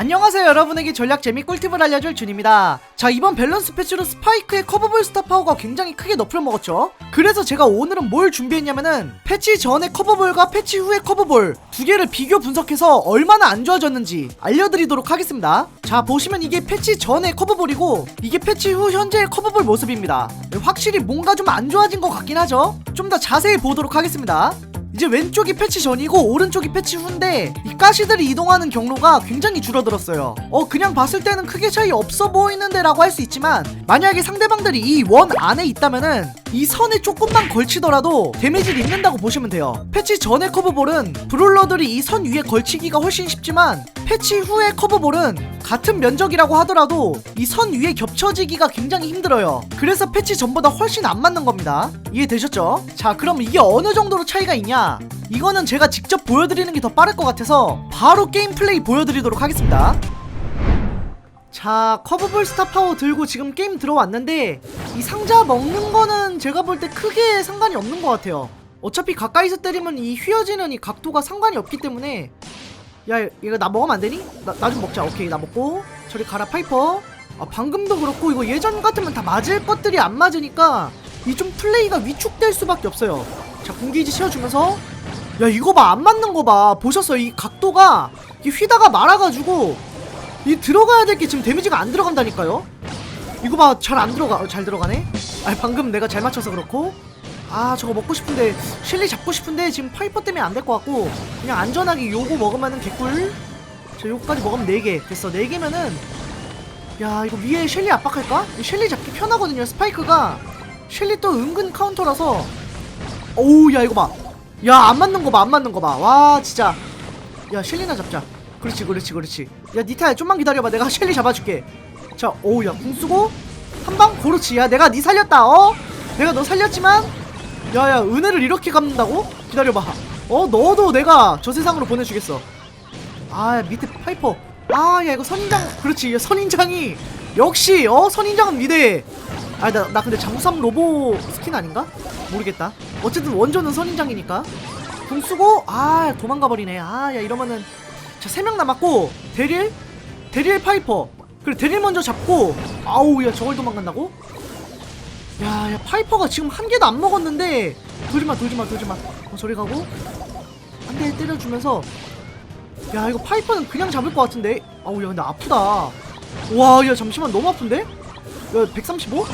안녕하세요 여러분에게 전략 재미 꿀팁을 알려줄 준입니다. 자 이번 밸런스 패치로 스파이크의 커버볼 스타 파워가 굉장히 크게 너프를 먹었죠? 그래서 제가 오늘은 뭘 준비했냐면은 패치 전의 커버볼과 패치 후의 커버볼 두 개를 비교 분석해서 얼마나 안 좋아졌는지 알려드리도록 하겠습니다. 자 보시면 이게 패치 전의 커버볼이고 이게 패치 후 현재의 커버볼 모습입니다. 확실히 뭔가 좀 안 좋아진 것 같긴 하죠? 좀 더 자세히 보도록 하겠습니다 이제 왼쪽이 패치 전이고 오른쪽이 패치 후인데 이 가시들이 이동하는 경로가 굉장히 줄어들었어요. 어 그냥 봤을 때는 크게 차이 없어 보이는데 라고 할 수 있지만 만약에 상대방들이 이 원 안에 있다면은 이 선에 조금만 걸치더라도 데미지를 입는다고 보시면 돼요. 패치 전의 커브볼은 브롤러들이 이 선 위에 걸치기가 훨씬 쉽지만 패치 후의 커브볼은 같은 면적이라고 하더라도 이 선 위에 겹쳐지기가 굉장히 힘들어요. 그래서 패치 전보다 훨씬 안 맞는 겁니다. 이해되셨죠? 자, 그럼 이게 어느 정도로 차이가 있냐? 이거는 제가 직접 보여드리는 게 더 빠를 것 같아서 바로 게임 플레이 보여드리도록 하겠습니다. 자, 커브볼 스타 파워 들고 지금 게임 들어왔는데 이 상자 먹는 거는 제가 볼 때 크게 상관이 없는 것 같아요. 어차피 가까이서 때리면 이 휘어지는 이 각도가 상관이 없기 때문에. 야 이거 나 먹으면 안 되니? 나나좀 먹자. 오케이 나 먹고. 저리 가라 파이퍼. 아 방금도 그렇고 이거 예전 같으면 다 맞을 것들이 안 맞으니까 이 좀 플레이가 위축될 수밖에 없어요. 자 공기지 채워주면서. 야 이거 봐. 안 맞는 거 봐. 보셨어요? 이 각도가. 이 휘다가 말아가지고 이 들어가야 될 게 지금 데미지가 안 들어간다니까요? 이거 봐 잘 안 들어가 어, 잘 들어가네? 아 방금 내가 잘 맞춰서 그렇고? 아 저거 먹고 싶은데 셸리 잡고 싶은데 지금 파이퍼 때문에 안 될 것 같고 그냥 안전하게 요거 먹으면은 개꿀? 자 요거까지 먹으면 4개 됐어. 4개면은 야 이거 위에 셸리 압박할까? 이 셸리 잡기 편하거든요 스파이크가. 셸리 또 은근 카운터라서. 오우 야 이거 봐 야 안 맞는 거 봐 안 맞는 거 봐. 와 진짜. 야 셸리나 잡자. 그렇지 그렇지 그렇지 야 니타야 좀만 기다려봐. 내가 셸리 잡아줄게. 자 오우 야궁 쓰고 한방 그렇지 야 내가 니 살렸다 어? 내가 너 살렸지만 야야 은혜를 이렇게 갚는다고? 기다려봐. 어 너도 내가 저 세상으로 보내주겠어. 아 밑에 파이퍼. 아 야 이거 선인장 그렇지. 야, 선인장이 역시 어 선인장은 위대해 아나 나 근데 잠수함 로보 스킨 아닌가? 모르겠다. 어쨌든 원조는 선인장이니까. 공 쓰고 아 도망가 버리네. 아 야 이러면은 자 세 명 남았고 데릴 데릴 파이퍼. 그래 데릴 먼저 잡고 아우 야 저걸 도망간다고? 야, 야 파이퍼가 지금 한 개도 안 먹었는데. 돌지마 돌지마 돌지마. 어 저리 가고. 한 대 때려주면서. 야 이거 파이퍼는 그냥 잡을 것 같은데. 아우 야 근데 아프다. 와야 잠시만 너무 아픈데? 야 135?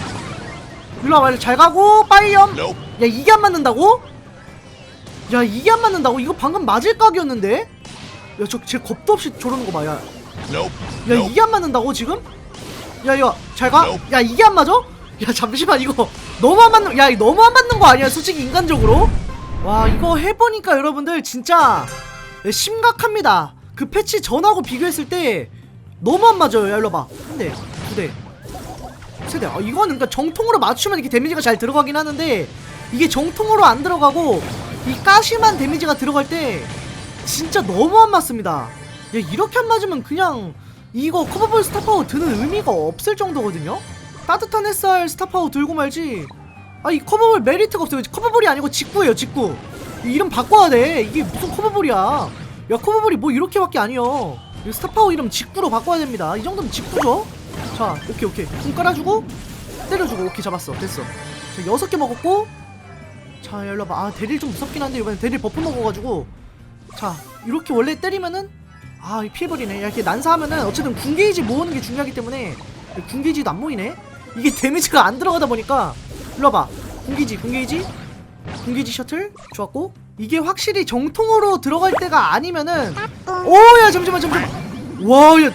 일로 와봐 잘 가고 빠이염. 야 이게 안 맞는다고? 야 이게 안 맞는다고? 이거 방금 맞을 각이었는데? 야저쟤 겁도 없이 저러는 거 봐 야 야 Nope. 이게 안 맞는다고 지금? 야 이거 잘 가? 야 이게 안 맞아? 야 잠시만 이거 너무 안 맞는 야 너무 안 맞는 거 아니야 솔직히 인간적으로? 와 이거 해보니까 여러분들 진짜 네, 심각합니다 그 패치 전하고 비교했을 때 너무 안 맞아요 야 일로 봐 한 대 두 대 세 대 아 이거는 그러니까 정통으로 맞추면 이렇게 데미지가 잘 들어가긴 하는데 이게 정통으로 안 들어가고 이 가시만 데미지가 들어갈 때 진짜 너무 안 맞습니다. 야 이렇게 안 맞으면 그냥 이거 커버볼 스타파워 드는 의미가 없을 정도거든요. 따뜻한 햇살 스타파워 들고 말지. 아 이 커버볼 메리트가 없어요. 커버볼이 아니고 직구예요 직구. 이 이름 바꿔야 돼. 이게 무슨 커버볼이야. 야 커버볼이 뭐 이렇게밖에 아니여 이 스타파워 이름 직구로 바꿔야 됩니다. 이 정도면 직구죠? 자 오케이 오케이. 손 깔아주고 때려주고. 오케이 잡았어. 됐어. 자 여섯 개 먹었고. 자 일로 와봐. 아 대릴 좀 무섭긴 한데 이번엔 대릴 버프 먹어가지고 자 이렇게 원래 때리면은 아이 피해버리네. 야 이렇게 난사하면은 어쨌든 군게이지 모으는 게 중요하기 때문에 군게이지도 안 모이네. 이게 데미지가 안 들어가다 보니까 일로 와봐. 군게이지 군게이지. 군게이지 셔틀. 좋았고. 이게 확실히 정통으로 들어갈 때가 아니면은 오야 잠시만 잠시만. 와야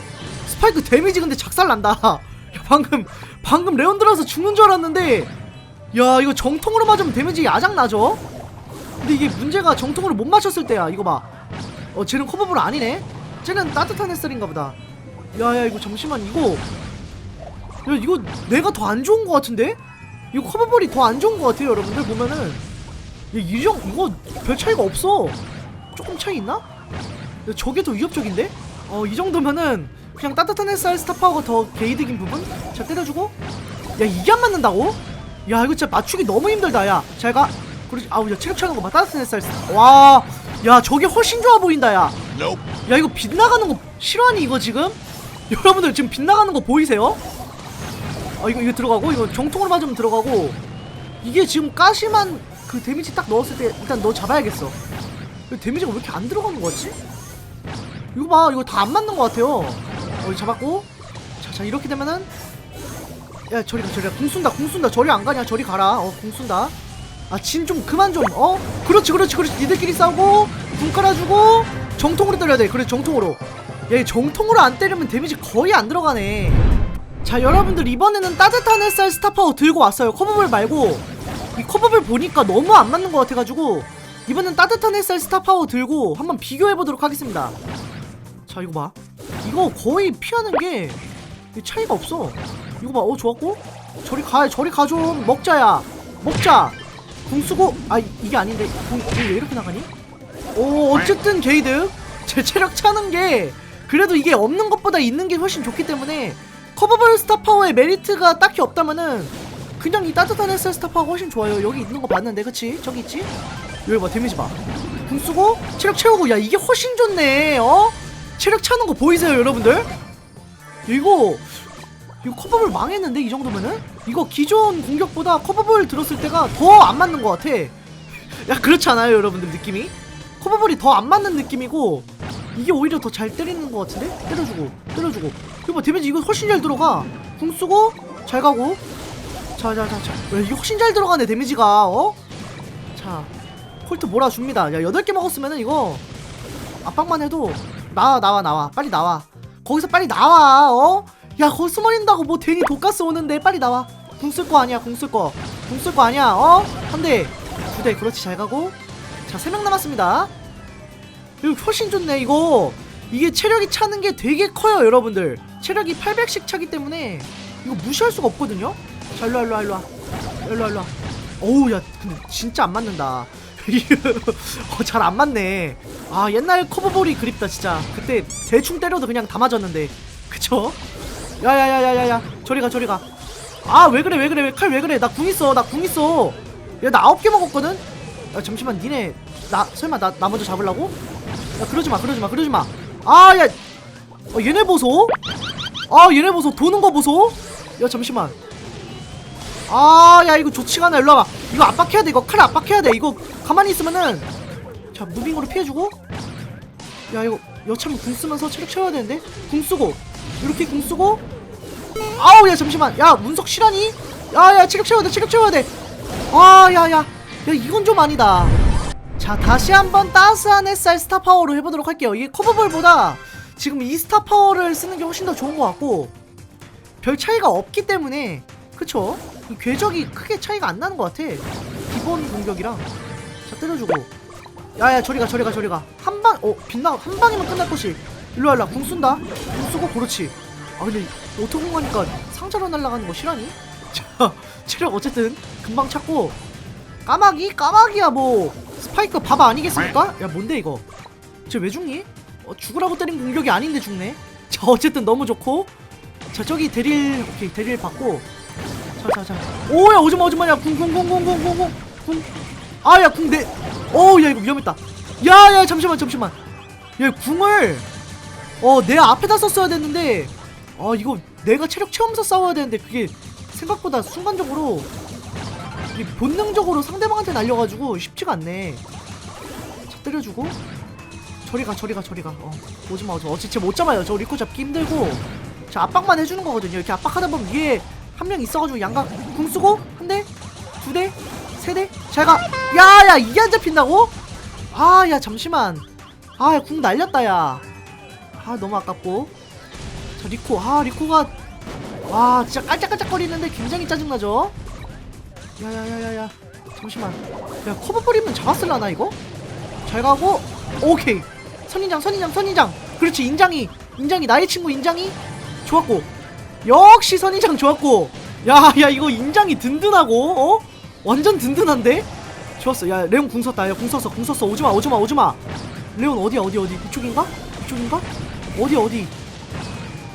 스파이크 데미지 근데 작살난다. 야 방금 방금 레온 들어서 죽는 줄 알았는데 야 이거 정통으로 맞으면 데미지 야장나죠? 근데 이게 문제가 정통으로 못 맞췄을 때야 이거 봐 어 쟤는 커버볼 아니네? 쟤는 따뜻한 햇살인가 보다. 야야 이거 잠시만 이거. 야 이거 내가 더 안 좋은 거 같은데? 이거 커버볼이 더 안 좋은 거 같아요 여러분들 보면은. 야 이정 이거 별 차이가 없어. 조금 차이 있나? 야, 저게 더 위협적인데? 어 이 정도면은 그냥 따뜻한 햇살 스타파워가 더 게이득인 부분? 자 때려주고. 야 이게 안 맞는다고? 야 이거 진짜 맞추기 너무 힘들다 야. 잘가. 그렇지 아우 야 체력 차는 거봐. 따뜻한 햇살 와 야 저게 훨씬 좋아 보인다 야. 야 이거 빗나가는 거 실화니 이거 지금? 여러분들 지금 빗나가는 거 보이세요? 아 이거 이거 들어가고 이거 정통으로 맞으면 들어가고. 이게 지금 가시만 그 데미지 딱 넣었을 때 일단 너 잡아야겠어. 데미지가 왜 이렇게 안 들어가는 거 같지? 이거 봐 이거 다 안 맞는 거 같아요. 어 잡았고. 자, 자 이렇게 되면은. 야 저리 가 저리 가궁 쏜다 궁 쏜다. 저리 안 가냐? 저리 가라. 어궁 쏜다 아 진 좀 그만 좀 어? 그렇지 그렇지 그렇지. 니들끼리 싸우고 궁 깔아주고 정통으로 때려야 돼. 그래 정통으로. 야이 정통으로 안 때리면 데미지 거의 안 들어가네. 자 여러분들 이번에는 따뜻한 햇살 스타파워 들고 왔어요. 커브볼 말고. 이 커브볼 보니까 너무 안 맞는 것 같아가지고. 이번엔 따뜻한 햇살 스타파워 들고 한번 비교해보도록 하겠습니다. 자 이거 봐. 이거 거의 피하는 게 차이가 없어. 이거 봐 어 좋았고? 저리 가 저리 가 좀. 먹자야. 먹자 궁 쓰고 아 이- 이게 아닌데 궁왜 이렇게 나가니? 오 어쨌든 게이드 제 체력 차는 게 그래도 이게 없는 것보다 있는 게 훨씬 좋기 때문에 커버볼 스타파워의 메리트가 딱히 없다면은 그냥 이 따뜻한 햇살 스타파워가 훨씬 좋아요 여기 있는 거 봤는데 그치? 저기 있지? 여기 봐 데미지 봐궁 쓰고 체력 채우고 야 이게 훨씬 좋네 어? 체력 차는 거 보이세요 여러분들? 이거 이거 커버볼 망했는데 이 정도면은? 이거 기존 공격보다 커버볼 들었을 때가 더 안 맞는 것 같아 야 그렇지 않아요 여러분들 느낌이? 커버볼이 더 안 맞는 느낌이고 이게 오히려 더 잘 때리는 것 같은데? 때려주고 때려주고 이거 봐 데미지 이거 훨씬 잘 들어가 궁 쓰고 잘 가고 자자자자 이게 훨씬 잘 들어가네 데미지가 어? 자 콜트 몰아줍니다 야 8개 먹었으면은 이거 압박만 해도 나와 나와 나와 빨리 나와 거기서 빨리 나와 어? 야 숨어있는다고 뭐 괜히 돈가스 오는데 빨리 나와. 궁 쓸 거 아니야 궁 쓸 거. 궁 쓸 거 아니야 어? 한대두 대 그렇지 잘 가고. 자 세 명 남았습니다. 이거 훨씬 좋네 이거. 이게 체력이 차는 게 되게 커요 여러분들. 체력이 800씩 차기 때문에 이거 무시할 수가 없거든요? 자 일로와 일로와 일로와. 일로와 일로와. 어우 야 근데 진짜 안 맞는다. 어, 잘 안 맞네. 아 옛날 커브볼이 그립다 진짜. 그때 대충 때려도 그냥 다 맞았는데. 그쵸? 야야야야야야 저리 가 저리 가아 왜 그래 왜 칼 왜 그래? 나 궁 있어 나 궁 있어. 야 나 아홉 개 먹었거든? 야 잠시만 니네 나 설마 나, 나 먼저 잡으려고? 야 그러지 마 그러지 마 그러지 마 아야. 어, 얘네 보소. 아 얘네 보소. 도는 거 보소. 야 잠시만. 아 야 이거 좋지가 않아 일로 와봐. 이거 압박해야 돼 이거. 칼 압박해야 돼. 이거 가만히 있으면은. 자 무빙으로 피해주고. 야 이거 여차하면 궁 쓰면서 체력 채워야 되는데? 궁 쓰고 이렇게 궁 쓰고. 아우 야 잠시만. 야 문석 실하니? 야야 체력 채워야 돼 체력 채워야 돼아 야야. 야 이건 좀 아니다. 자 다시 한번 따스한 햇살 스타 파워로 해보도록 할게요. 이게 커버볼보다 지금 이 스타 파워를 쓰는 게 훨씬 더 좋은 것 같고 별 차이가 없기 때문에 그쵸? 이 궤적이 크게 차이가 안 나는 것 같아. 기본 공격이랑. 자 때려주고. 야야 저리가 저리가 저리가. 한방 어 빛나 한 방이면 끝날 것이 일로와 일로와 궁 쏜다. 궁 쏘고 그렇지. 아 근데 오토공 하니까 상자로 날아가는 거 실하니? 자 체력 어쨌든 금방 찾고. 까마귀? 까마귀야 뭐. 스파이크 밥 아니겠습니까? 야 뭔데 이거? 쟤 왜 죽니? 어, 죽으라고 때린 공격이 아닌데 죽네? 자 어쨌든 너무 좋고. 자 저기 대릴 오케이 대릴 받고. 자자자. 오야 오지마 오지마 야궁궁궁궁궁궁궁. 아야 궁내 어야 이거 위험했다. 야야 잠시만 잠시만. 야 궁을 어 내 앞에다 썼어야 됐는데. 아 이거 내가 체력 채우면서 싸워야 되는데 그게 생각보다 순간적으로 본능적으로 상대방한테 날려가지고 쉽지가 않네. 자 때려주고. 저리 가 저리 가 저리 가. 어, 오지마 오지마. 어찌 쟤못 잡아요. 저 리코 잡기 힘들고. 자 압박만 해주는 거거든요. 이렇게 압박하다 보면 위에 한 명 있어가지고 양각 궁 쓰고 한 대, 두 대, 세 대, 잘 가. 야야 이게 안 잡힌다고? 아 야 잠시만. 아 궁 날렸다 야. 아 너무 아깝고. 자 리코. 아 리코가. 와 진짜 깔짝깔짝거리는데 굉장히 짜증나죠? 야야야야야. 잠시만. 야 커버 뿌리면 잡았을라나 이거? 잘 가고. 오케이. 선인장 선인장 선인장. 그렇지 인장이. 인장이 나의 친구 인장이 좋았고. 역시 선인장 좋았고. 야야 이거 인장이 든든하고 어? 완전 든든한데? 좋았어. 야 레온 궁 썼다. 야궁 썼어 궁 썼어. 오지마 오지마 오지마. 레온 어디야 어디 어디? 이쪽인가? 이 쪽인가? 어디 어디?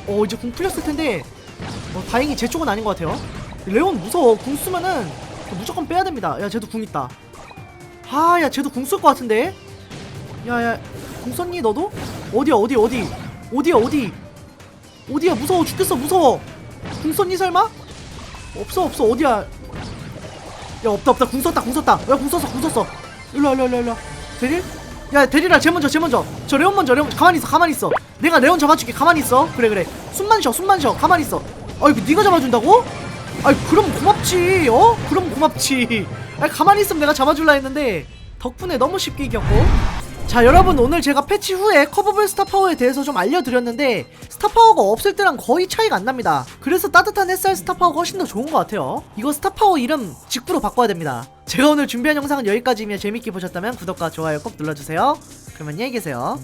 어 이제 궁 풀렸을 텐데. 어, 다행히 제 쪽은 아닌 것 같아요. 레온 무서워. 궁 쓰면은 무조건 빼야 됩니다. 야 쟤도 궁 있다. 아 야 쟤도 궁 쓸 것 같은데? 야야 궁 썼니 너도? 어디야 어디 어디? 어디야 어디? 어디야 무서워. 죽겠어 무서워. 궁 썼니 설마? 없어 없어. 어디야? 야 없다 없다. 궁 썼다 궁 썼다. 야궁 썼어 궁 썼어. 일로와 일로와 일로와 일로와. 대릴? 야 대릴아 쟤 먼저 쟤 먼저. 저 레온 먼저 레온. 가만히 있어 가만히 있어. 내가 레온 잡아줄게 가만히 있어. 그래 그래. 숨만 쉬어 숨만 쉬어 가만히 있어. 아이고 네가 잡아준다고? 아이 그럼 고맙지 어? 그럼 고맙지. 아 가만히 있으면 내가 잡아줄라 했는데 덕분에 너무 쉽게 이겼고 자 여러분 오늘 제가 패치 후에 커버블 스타파워에 대해서 좀 알려드렸는데 스타파워가 없을 때랑 거의 차이가 안 납니다. 그래서 따뜻한 햇살 스타파워가 훨씬 더 좋은 것 같아요. 이거 스타파워 이름 직구로 바꿔야 됩니다. 제가 오늘 준비한 영상은 여기까지이며 재밌게 보셨다면 구독과 좋아요 꼭 눌러주세요. 그럼 안녕히 계세요